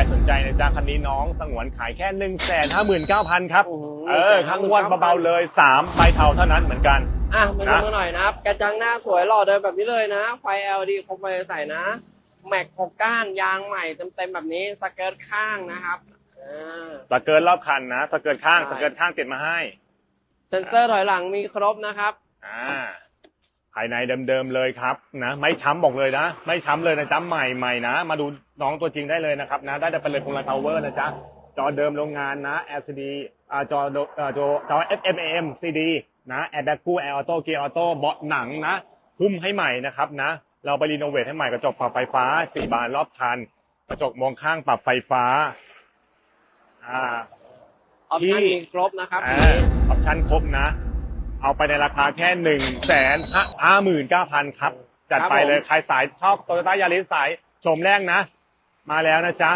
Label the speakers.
Speaker 1: รสนใจนะจ๊ะคันนี้น้องสงวนขายแค่1นึ่งแสนห้าหมื่นเก้าพันครับ
Speaker 2: โอ้โห
Speaker 1: เออข้างงวันเบาๆเลย3ใบเทาเท่านั้นเหมือนกัน
Speaker 2: อะมาดู
Speaker 1: นะ
Speaker 2: กันหน่อยนะครับกระจังหน้าสวยหล่อเดินแบบนี้เลยนะ ไฟ LED ครบไปใส่นะ แม็กหกก้านยางใหม่เต็มๆแบบนี้สเกิร์ตข้างนะครับอ่า
Speaker 1: ตะเกินรอบคันนะตะเกินข้าง
Speaker 2: ใช่
Speaker 1: ตะเกินข้างติดมาให้
Speaker 2: เซ็นเซอร์ถอยหลังมีครบนะครับ
Speaker 1: อ่า ภายในเดิมๆเลยครับนะไม่ช้ำบอกเลยนะ ไม่ช้ำเลยนะจ๊ะใหม่ใหม่นะ มาดูน้องตัวจริงได้เลยนะครับนะ ได้ไปเลยพงลาพาวเวอร์นะจ๊ะจอเดิมโรงงานนะ LCD อ่าจอโดอ่าจอจอ FMAM CD นะแอร์แบ็กคู่แอร์ออโต้เกียร์ออโต้เบาะหนังนะหุ้มให้ใหม่นะครับนะ เราไปรีโนเวทให้ใหม่กระจกปรับไฟฟ้าสี่บานรอบคัน กระจกมองข้างปรับไฟฟ้าอ่า
Speaker 2: ออปชั่น
Speaker 1: ที่
Speaker 2: มีครบนะครับ
Speaker 1: อ่าออปชั่นครบนะ เอาไปในราคาแค่หนึ่งแสนห้าหมื่นเก้าพันครับ จัดไปเลย ใครสายชอบโตโยต้ายาริสสายชมแรกนะ มาแล้วนะจ๊ะ